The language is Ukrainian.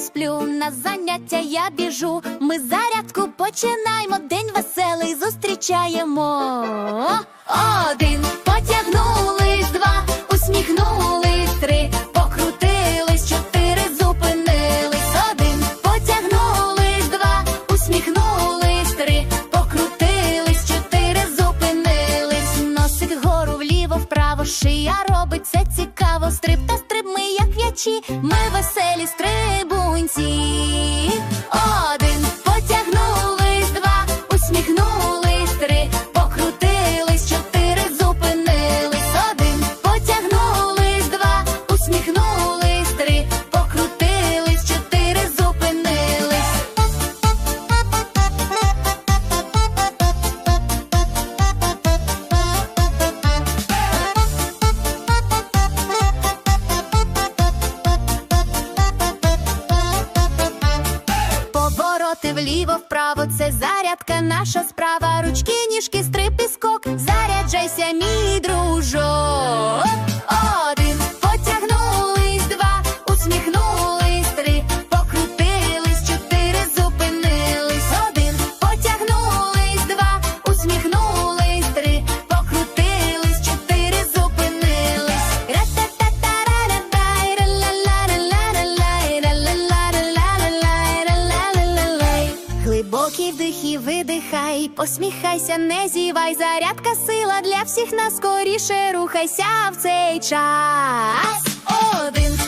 сплю, на заняття я біжу. Ми зарядку починаємо, день веселий зустрічаємо. Один потягнулись, два, усміхнулись, три, покрутились, чотири, зупинились. Один потягнулись, два, усміхнулись, три, покрутились, чотири, зупинились. Носик вгору, вліво, вправо, шия робить це цікаво. Стриб та м'ячі, ми веселі стрибунці. Повороти вліво, вправо, це зарядка, наша справа. Ручки, ніжки, стрип і скок. Заряджайся, мій дружок. Вдих і видихай, посміхайся, не зівай, зарядка сила для всіх нас. Скоріше рухайся в цей час. Один